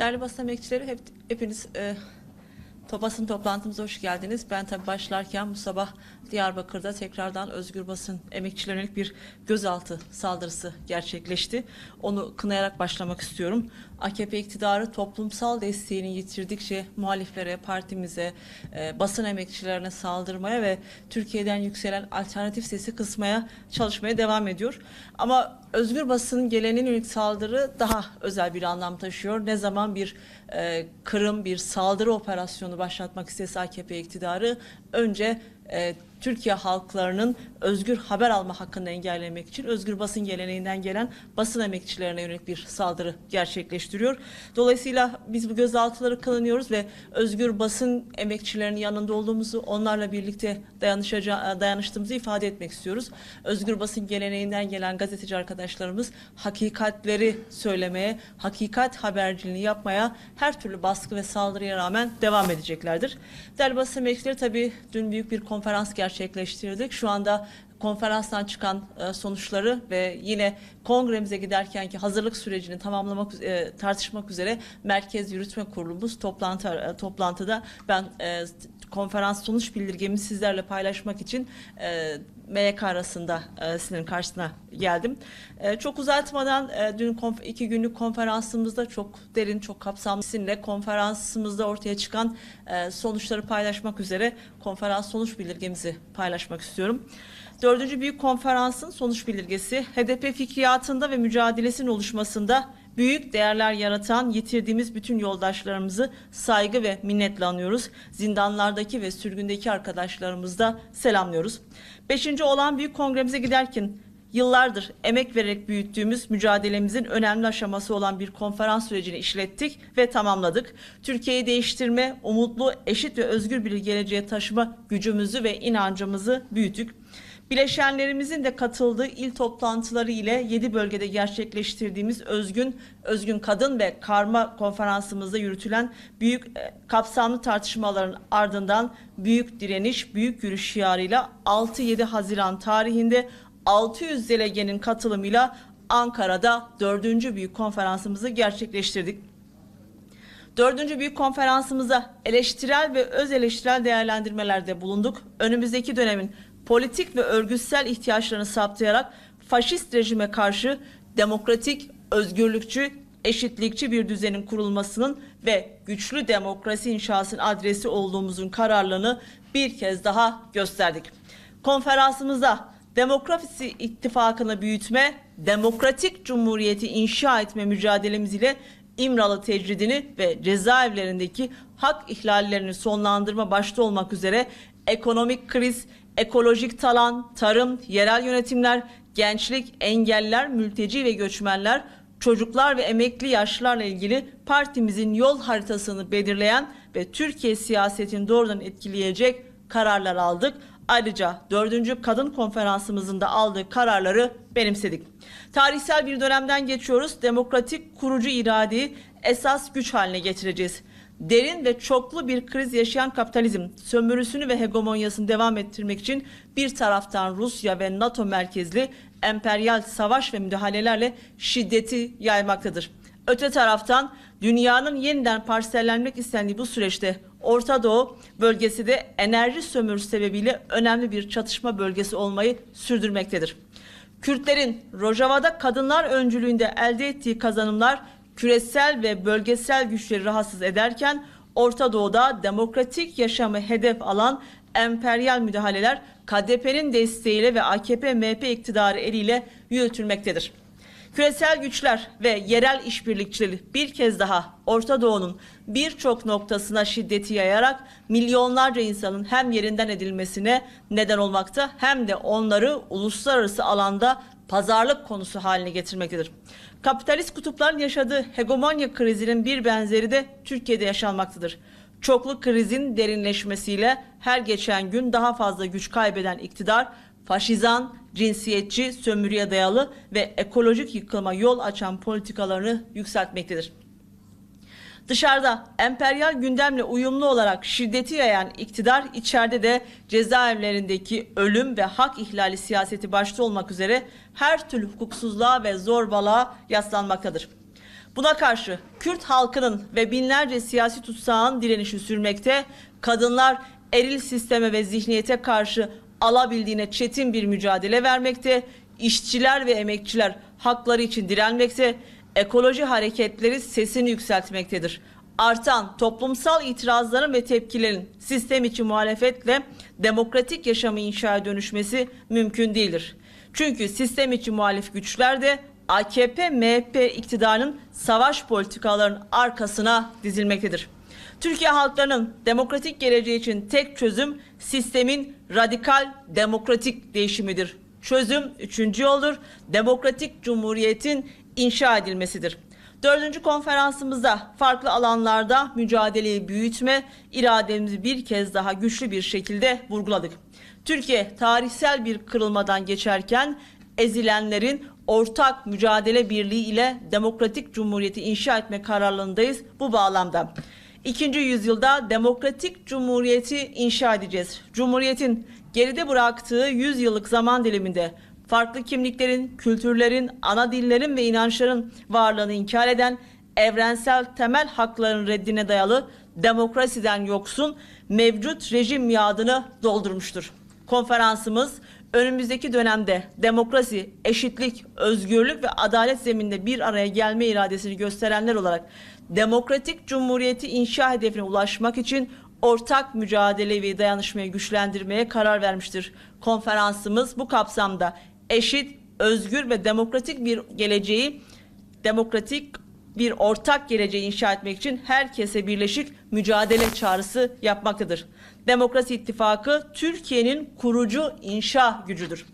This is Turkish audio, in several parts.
Değerli basın emekçileri hep, hepiniz e, to- basın toplantımıza hoş geldiniz. Ben tabii başlarken bu sabah Diyarbakır'da tekrardan özgür basın emekçilerine bir gözaltı saldırısı gerçekleşti. Onu kınayarak başlamak istiyorum. AKP iktidarı toplumsal desteğini yitirdikçe muhaliflere, partimize, e, basın emekçilerine saldırmaya ve Türkiye'den yükselen alternatif sesi kısmaya çalışmaya devam ediyor. Ama özgür basının geleneğine yönelik saldırı daha özel bir anlam taşıyor. Ne zaman bir e, kırım, bir saldırı operasyonu başlatmak istese AKP iktidarı önce e, Türkiye halklarının özgür haber alma hakkını engellemek için özgür basın geleneğinden gelen basın emekçilerine yönelik bir saldırı gerçekleştiriyor. Dolayısıyla biz bu gözaltıları kılınıyoruz ve özgür basın emekçilerinin yanında olduğumuzu, onlarla birlikte dayanıştığımızı ifade etmek istiyoruz. Özgür basın geleneğinden gelen gazeteci arkadaşlarımız hakikatleri söylemeye, hakikat haberciliğini yapmaya her türlü baskı ve saldırıya rağmen devam edeceklerdir. Değerli basın emekçileri tabii dün büyük bir konferans gerçekleştirdik. Şu anda konferanstan çıkan e, sonuçları ve yine kongremize giderkenki hazırlık sürecini tamamlamak e, tartışmak üzere Merkez Yürütme Kurulumuz toplantı e, toplantıda ben konferans sonuç bildirgemi sizlerle paylaşmak için e, MYK arasında e, sizin karşısına geldim. E, çok uzatmadan e, dün konf- iki günlük konferansımızda çok derin, çok kapsamlı sizinle konferansımızda ortaya çıkan e, sonuçları paylaşmak üzere konferans sonuç bildirgemizi paylaşmak istiyorum. Dördüncü Büyük Konferans'ın sonuç bildirgesi HDP fikriyatında ve mücadelesinin oluşmasında büyük değerler yaratan yitirdiğimiz bütün yoldaşlarımızı saygı ve minnetle anıyoruz. Zindanlardaki ve sürgündeki arkadaşlarımızı da selamlıyoruz. Beşinci olan büyük kongremize giderken yıllardır emek vererek büyüttüğümüz mücadelemizin önemli aşaması olan bir konferans sürecini işlettik ve tamamladık. Türkiye'yi değiştirme, umutlu, eşit ve özgür bir geleceğe taşıma gücümüzü ve inancımızı büyüttük. Bileşenlerimizin de katıldığı il toplantıları ile 7 bölgede gerçekleştirdiğimiz özgün özgün kadın ve karma konferansımızda yürütülen büyük e, kapsamlı tartışmaların ardından büyük direniş, büyük yürüyüş şiarıyla 6-7 Haziran tarihinde 600 delegenin katılımıyla Ankara'da 4. büyük konferansımızı gerçekleştirdik. Dördüncü büyük konferansımıza eleştirel ve öz eleştirel değerlendirmelerde bulunduk. Önümüzdeki dönemin politik ve örgütsel ihtiyaçlarını saptayarak faşist rejime karşı demokratik, özgürlükçü, eşitlikçi bir düzenin kurulmasının ve güçlü demokrasi inşasının adresi olduğumuzun kararlılığını bir kez daha gösterdik. Konferansımızda demokrasi ittifakını büyütme, demokratik cumhuriyeti inşa etme mücadelemiz ile İmralı tecridini ve cezaevlerindeki hak ihlallerini sonlandırma başta olmak üzere ekonomik kriz, ekolojik talan, tarım, yerel yönetimler, gençlik, engeller, mülteci ve göçmenler, çocuklar ve emekli yaşlılarla ilgili partimizin yol haritasını belirleyen ve Türkiye siyasetini doğrudan etkileyecek kararlar aldık. Ayrıca 4. Kadın Konferansımızın da aldığı kararları benimsedik. Tarihsel bir dönemden geçiyoruz. Demokratik kurucu iradeyi esas güç haline getireceğiz. Derin ve çoklu bir kriz yaşayan kapitalizm sömürüsünü ve hegemonyasını devam ettirmek için bir taraftan Rusya ve NATO merkezli emperyal savaş ve müdahalelerle şiddeti yaymaktadır. Öte taraftan dünyanın yeniden parsellenmek istendiği bu süreçte Orta Doğu bölgesi de enerji sömürüsü sebebiyle önemli bir çatışma bölgesi olmayı sürdürmektedir. Kürtlerin Rojava'da kadınlar öncülüğünde elde ettiği kazanımlar küresel ve bölgesel güçleri rahatsız ederken Orta Doğu'da demokratik yaşamı hedef alan emperyal müdahaleler KDP'nin desteğiyle ve AKP-MHP iktidarı eliyle yürütülmektedir. Küresel güçler ve yerel işbirlikçileri bir kez daha Orta Doğu'nun birçok noktasına şiddeti yayarak milyonlarca insanın hem yerinden edilmesine neden olmakta hem de onları uluslararası alanda pazarlık konusu haline getirmektedir. Kapitalist kutupların yaşadığı hegemonya krizinin bir benzeri de Türkiye'de yaşanmaktadır. Çoklu krizin derinleşmesiyle her geçen gün daha fazla güç kaybeden iktidar faşizan, cinsiyetçi, sömürüye dayalı ve ekolojik yıkıma yol açan politikalarını yükseltmektedir. Dışarıda emperyal gündemle uyumlu olarak şiddeti yayan iktidar içeride de cezaevlerindeki ölüm ve hak ihlali siyaseti başta olmak üzere her türlü hukuksuzluğa ve zorbalığa yaslanmaktadır. Buna karşı Kürt halkının ve binlerce siyasi tutsağın direnişi sürmekte, kadınlar eril sisteme ve zihniyete karşı alabildiğine çetin bir mücadele vermekte, işçiler ve emekçiler hakları için direnmekte, ekoloji hareketleri sesini yükseltmektedir. Artan toplumsal itirazların ve tepkilerin sistem içi muhalefetle demokratik yaşamı inşaya dönüşmesi mümkün değildir. Çünkü sistem içi muhalif güçler de AKP, MHP iktidarının savaş politikalarının arkasına dizilmektedir. Türkiye halklarının demokratik geleceği için tek çözüm sistemin radikal demokratik değişimidir. Çözüm üçüncü yoldur. Demokratik cumhuriyetin inşa edilmesidir. Dördüncü konferansımızda farklı alanlarda mücadeleyi büyütme, irademizi bir kez daha güçlü bir şekilde vurguladık. Türkiye tarihsel bir kırılmadan geçerken ezilenlerin ortak mücadele birliği ile demokratik cumhuriyeti inşa etme kararlılığındayız bu bağlamda. İkinci yüzyılda demokratik cumhuriyeti inşa edeceğiz. Cumhuriyetin geride bıraktığı 100 yıllık zaman diliminde farklı kimliklerin, kültürlerin, ana dillerin ve inançların varlığını inkar eden, evrensel temel hakların reddine dayalı demokrasiden yoksun mevcut rejim miadını doldurmuştur. Konferansımız önümüzdeki dönemde demokrasi, eşitlik, özgürlük ve adalet zeminde bir araya gelme iradesini gösterenler olarak demokratik cumhuriyeti inşa hedefine ulaşmak için ortak mücadele ve dayanışmayı güçlendirmeye karar vermiştir. Konferansımız bu kapsamda eşit, özgür ve demokratik bir geleceği, demokratik bir ortak geleceği inşa etmek için herkese birleşik mücadele çağrısı yapmaktadır. Demokrasi İttifakı Türkiye'nin kurucu inşa gücüdür.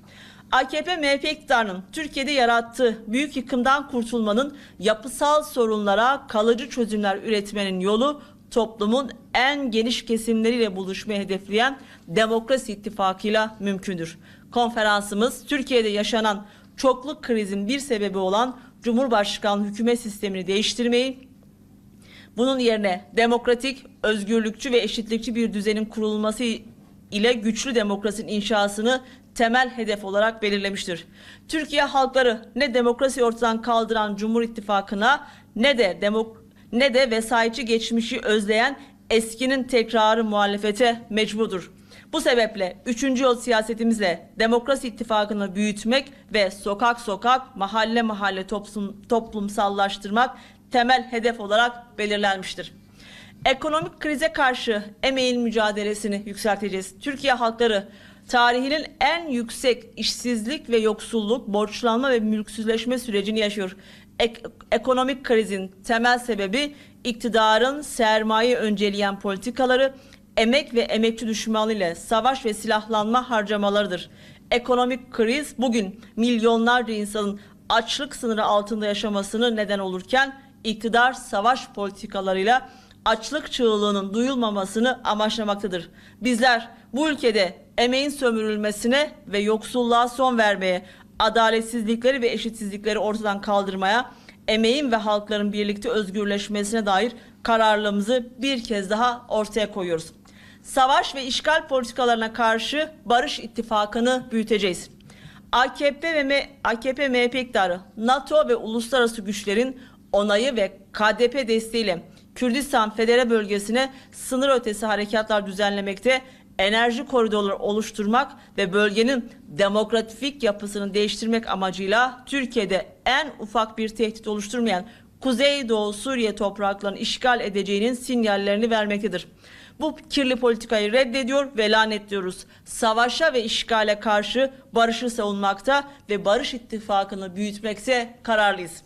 AKP MHP iktidarının Türkiye'de yarattığı büyük yıkımdan kurtulmanın yapısal sorunlara kalıcı çözümler üretmenin yolu toplumun en geniş kesimleriyle buluşmayı hedefleyen Demokrasi İttifakı'yla mümkündür. Konferansımız Türkiye'de yaşanan çokluk krizin bir sebebi olan Cumhurbaşkanlığı hükümet sistemini değiştirmeyi, bunun yerine demokratik, özgürlükçü ve eşitlikçi bir düzenin kurulması ile güçlü demokrasinin inşasını temel hedef olarak belirlemiştir. Türkiye halkları ne demokrasi ortadan kaldıran Cumhur İttifakı'na ne de demok ne de vesayetçi geçmişi özleyen eskinin tekrarı muhalefete mecburdur. Bu sebeple 3. yol siyasetimizle demokrasi ittifakını büyütmek ve sokak sokak, mahalle mahalle toplum, toplumsallaştırmak temel hedef olarak belirlenmiştir. Ekonomik krize karşı emeğin mücadelesini yükselteceğiz. Türkiye halkları tarihinin en yüksek işsizlik ve yoksulluk, borçlanma ve mülksüzleşme sürecini yaşıyor. Ek- ekonomik krizin temel sebebi iktidarın sermaye önceleyen politikaları, emek ve emekçi düşmanı ile savaş ve silahlanma harcamalarıdır. Ekonomik kriz bugün milyonlarca insanın açlık sınırı altında yaşamasını neden olurken iktidar savaş politikalarıyla açlık çığlığının duyulmamasını amaçlamaktadır. Bizler bu ülkede emeğin sömürülmesine ve yoksulluğa son vermeye, adaletsizlikleri ve eşitsizlikleri ortadan kaldırmaya, emeğin ve halkların birlikte özgürleşmesine dair kararlılığımızı bir kez daha ortaya koyuyoruz. Savaş ve işgal politikalarına karşı barış ittifakını büyüteceğiz. AKP ve M AKP MHP iktidarı NATO ve uluslararası güçlerin onayı ve KDP desteğiyle Kürdistan Federe bölgesine sınır ötesi harekatlar düzenlemekte, enerji koridorları oluşturmak ve bölgenin demokratik yapısını değiştirmek amacıyla Türkiye'de en ufak bir tehdit oluşturmayan Kuzeydoğu Suriye topraklarını işgal edeceğinin sinyallerini vermektedir. Bu kirli politikayı reddediyor ve lanetliyoruz. Savaşa ve işgale karşı barışı savunmakta ve barış ittifakını büyütmekte kararlıyız.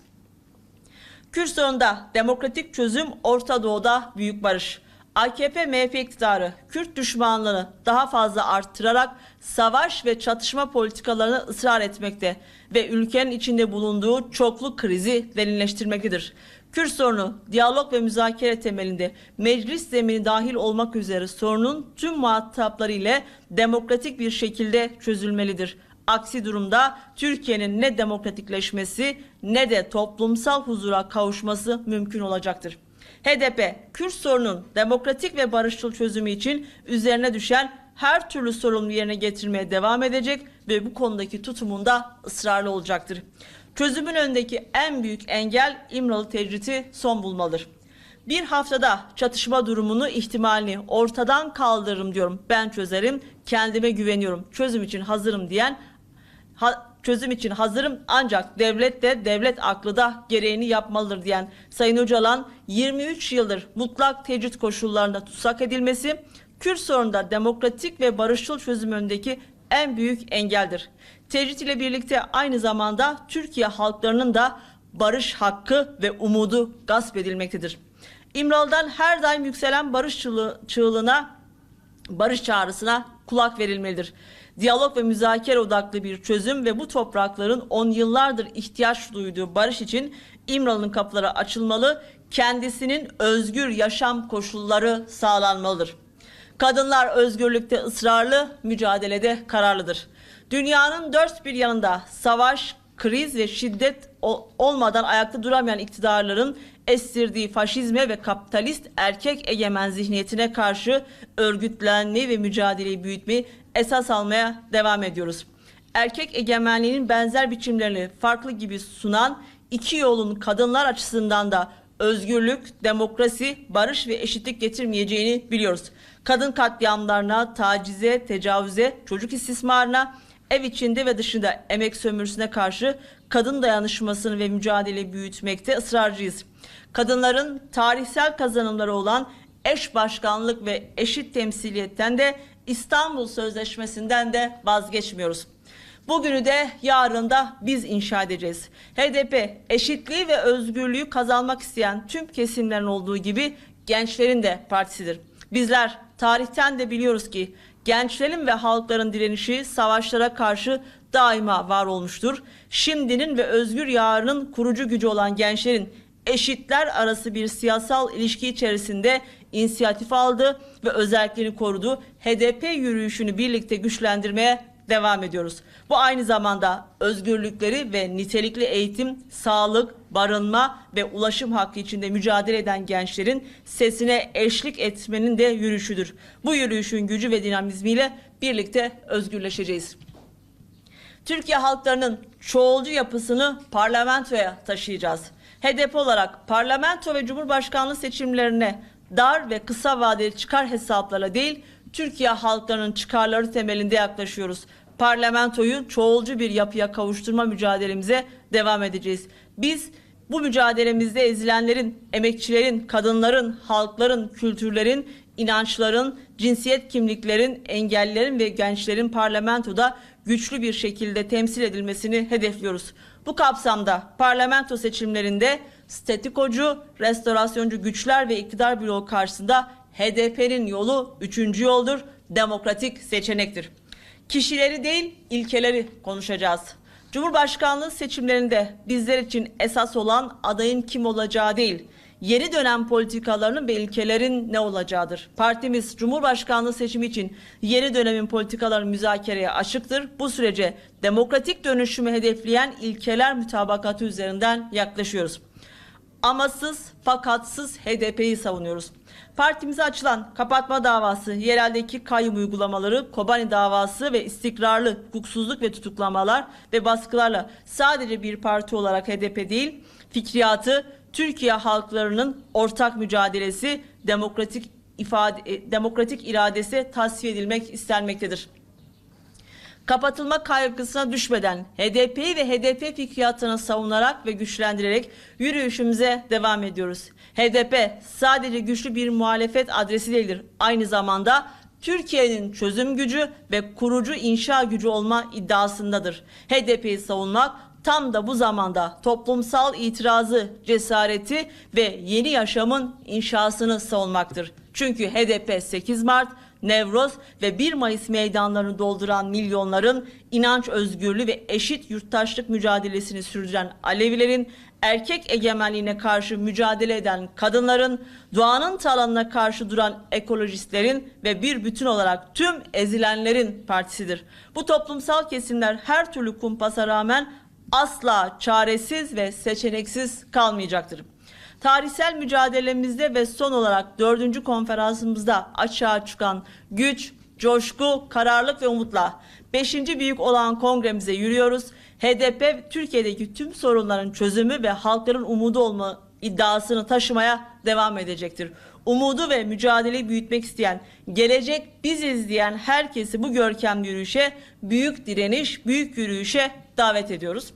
Kürt sorununda demokratik çözüm Orta Doğu'da büyük barış. AKP MHP iktidarı Kürt düşmanlığını daha fazla arttırarak savaş ve çatışma politikalarını ısrar etmekte ve ülkenin içinde bulunduğu çoklu krizi derinleştirmektedir. Kürt sorunu diyalog ve müzakere temelinde meclis zemini dahil olmak üzere sorunun tüm muhatapları ile demokratik bir şekilde çözülmelidir. Aksi durumda Türkiye'nin ne demokratikleşmesi ne de toplumsal huzura kavuşması mümkün olacaktır. HDP, Kürt sorunun demokratik ve barışçıl çözümü için üzerine düşen her türlü sorumluluğu yerine getirmeye devam edecek ve bu konudaki tutumunda ısrarlı olacaktır. Çözümün önündeki en büyük engel İmralı tecriti son bulmalıdır. Bir haftada çatışma durumunu ihtimalini ortadan kaldırırım diyorum. Ben çözerim, kendime güveniyorum, çözüm için hazırım diyen ha- çözüm için hazırım ancak devlet de devlet aklı da gereğini yapmalıdır diyen Sayın Öcalan 23 yıldır mutlak tecrit koşullarında tutsak edilmesi Kürt sorununda demokratik ve barışçıl çözüm önündeki en büyük engeldir. Tecrit ile birlikte aynı zamanda Türkiye halklarının da barış hakkı ve umudu gasp edilmektedir. İmralı'dan her daim yükselen barış çığlığı- çığlığına barış çağrısına kulak verilmelidir. Diyalog ve müzakere odaklı bir çözüm ve bu toprakların on yıllardır ihtiyaç duyduğu barış için İmralı'nın kapıları açılmalı, kendisinin özgür yaşam koşulları sağlanmalıdır. Kadınlar özgürlükte ısrarlı, mücadelede kararlıdır. Dünyanın dört bir yanında savaş, kriz ve şiddet olmadan ayakta duramayan iktidarların estirdiği faşizme ve kapitalist erkek egemen zihniyetine karşı örgütlenmeyi ve mücadeleyi büyütmeyi esas almaya devam ediyoruz. Erkek egemenliğinin benzer biçimlerini farklı gibi sunan iki yolun kadınlar açısından da özgürlük, demokrasi, barış ve eşitlik getirmeyeceğini biliyoruz. Kadın katliamlarına, tacize, tecavüze, çocuk istismarına, ev içinde ve dışında emek sömürüsüne karşı kadın dayanışmasını ve mücadeleyi büyütmekte ısrarcıyız. Kadınların tarihsel kazanımları olan eş başkanlık ve eşit temsiliyetten de İstanbul Sözleşmesi'nden de vazgeçmiyoruz. Bugünü de yarın da biz inşa edeceğiz. HDP eşitliği ve özgürlüğü kazanmak isteyen tüm kesimlerin olduğu gibi gençlerin de partisidir. Bizler tarihten de biliyoruz ki gençlerin ve halkların direnişi savaşlara karşı daima var olmuştur. Şimdinin ve özgür yarının kurucu gücü olan gençlerin eşitler arası bir siyasal ilişki içerisinde inisiyatif aldı ve özelliklerini korudu. HDP yürüyüşünü birlikte güçlendirmeye devam ediyoruz. Bu aynı zamanda özgürlükleri ve nitelikli eğitim, sağlık, barınma ve ulaşım hakkı içinde mücadele eden gençlerin sesine eşlik etmenin de yürüyüşüdür. Bu yürüyüşün gücü ve dinamizmiyle birlikte özgürleşeceğiz. Türkiye halklarının çoğulcu yapısını parlamentoya taşıyacağız. HDP olarak parlamento ve cumhurbaşkanlığı seçimlerine dar ve kısa vadeli çıkar hesaplarla değil, Türkiye halklarının çıkarları temelinde yaklaşıyoruz. Parlamentoyu çoğulcu bir yapıya kavuşturma mücadelemize devam edeceğiz. Biz bu mücadelemizde ezilenlerin, emekçilerin, kadınların, halkların, kültürlerin, inançların, cinsiyet kimliklerin, engellilerin ve gençlerin parlamentoda güçlü bir şekilde temsil edilmesini hedefliyoruz. Bu kapsamda parlamento seçimlerinde statikocu, restorasyoncu güçler ve iktidar bloğu karşısında HDP'nin yolu üçüncü yoldur, demokratik seçenektir. Kişileri değil, ilkeleri konuşacağız. Cumhurbaşkanlığı seçimlerinde bizler için esas olan adayın kim olacağı değil, yeni dönem politikalarının ve ilkelerin ne olacağıdır. Partimiz Cumhurbaşkanlığı seçimi için yeni dönemin politikaları müzakereye açıktır. Bu sürece demokratik dönüşümü hedefleyen ilkeler mütabakatı üzerinden yaklaşıyoruz. Amasız fakatsız HDP'yi savunuyoruz. Partimize açılan kapatma davası, yereldeki kayyum uygulamaları, Kobani davası ve istikrarlı hukuksuzluk ve tutuklamalar ve baskılarla sadece bir parti olarak HDP değil, fikriyatı Türkiye halklarının ortak mücadelesi, demokratik ifade, e, demokratik iradesi tasfiye edilmek istenmektedir kapatılma kaygısına düşmeden HDP'yi ve HDP fikriyatını savunarak ve güçlendirerek yürüyüşümüze devam ediyoruz. HDP sadece güçlü bir muhalefet adresi değildir. Aynı zamanda Türkiye'nin çözüm gücü ve kurucu inşa gücü olma iddiasındadır. HDP'yi savunmak tam da bu zamanda toplumsal itirazı, cesareti ve yeni yaşamın inşasını savunmaktır. Çünkü HDP 8 Mart Nevroz ve 1 Mayıs meydanlarını dolduran milyonların inanç özgürlüğü ve eşit yurttaşlık mücadelesini sürdüren Alevilerin, erkek egemenliğine karşı mücadele eden kadınların, doğanın talanına karşı duran ekolojistlerin ve bir bütün olarak tüm ezilenlerin partisidir. Bu toplumsal kesimler her türlü kumpasa rağmen asla çaresiz ve seçeneksiz kalmayacaktır. Tarihsel mücadelemizde ve son olarak dördüncü konferansımızda açığa çıkan güç, coşku, kararlılık ve umutla 5. büyük olan kongremize yürüyoruz. HDP Türkiye'deki tüm sorunların çözümü ve halkların umudu olma iddiasını taşımaya devam edecektir. Umudu ve mücadeleyi büyütmek isteyen, gelecek biziz diyen herkesi bu görkemli yürüyüşe, büyük direniş, büyük yürüyüşe davet ediyoruz.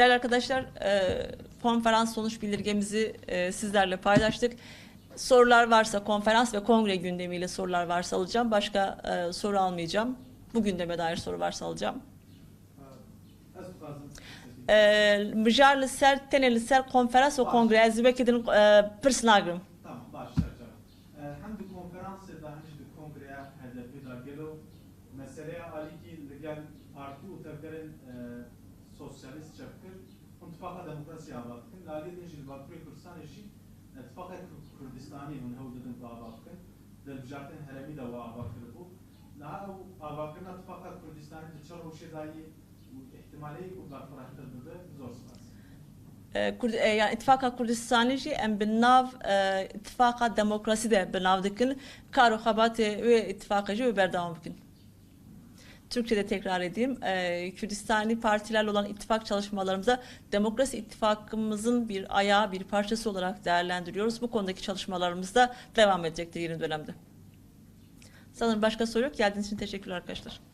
Değerli arkadaşlar, e, konferans sonuç bildirgemizi e, sizlerle paylaştık. Sorular varsa konferans ve kongre gündemiyle sorular varsa alacağım. Başka e, soru almayacağım. Bu gündeme dair soru varsa alacağım. Ez dixwazim E, Mijar li ser tenê li ser konferans Untifaka Demokrasiya batkın. Lali Dincil Bakri Kürsan eşi Ittifaka Kürdistani hun hevdedin bu abatkın. Delbijatin heremi de bu abakır bu. Daha o abakırın Ittifaka Kürdistani de çar hoşe dahi ihtimali bu bakıraktır da zor sıvaz. E, Kurd, e, yani İttifaka Kurdistanê jî em bi nav e, İttifaka Demokrasî de bi nav dikin. Kar û xebatê wê ittifaka jî wê berdewam bikin. Türkçe'de tekrar edeyim. E, Kürdistani partilerle olan ittifak çalışmalarımıza Demokrasi İttifakımızın bir ayağı, bir parçası olarak değerlendiriyoruz. Bu konudaki çalışmalarımız da devam edecektir yeni dönemde. Sanırım başka soru yok. Geldiğiniz için teşekkürler arkadaşlar.